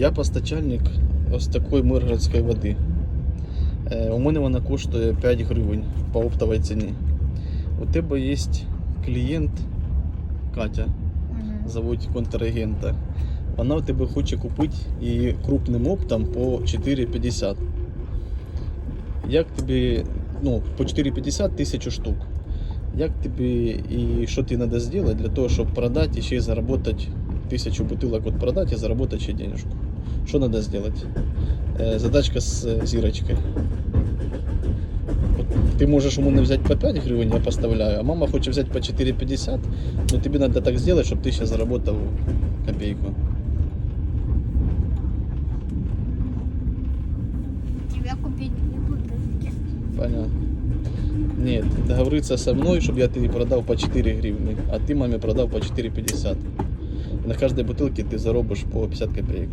Я постачальник ось такої миргородської води. Е, У мене вона коштує 5 гривень по оптовій ціні. У тебе є клієнт Катя, зовуть контрагента. Вона у тебе хоче купити її крупним оптом по 4,50. Як тобі, ну, по 4,50 тисячу штук. Як тобі і що ти треба зробити для того, щоб продати і ще й заробити тисячу бутилок от продати і заробити ще денежку? Що треба зробити? Е, Задачка з е, зірочкою. От Ти можеш у мене взяти по 5 гривень, я поставляю, а мама хоче взяти по 4,50, но тобі треба так зробити, щоб ти ще заработав копійку. Тебя купить не буду. Понятно. Нет, договориться со мной, чтобы я тебе продал по 4 гривны, а ты маме продал по 4,50. На каждой бутылке ты заробишь по 50 копеек.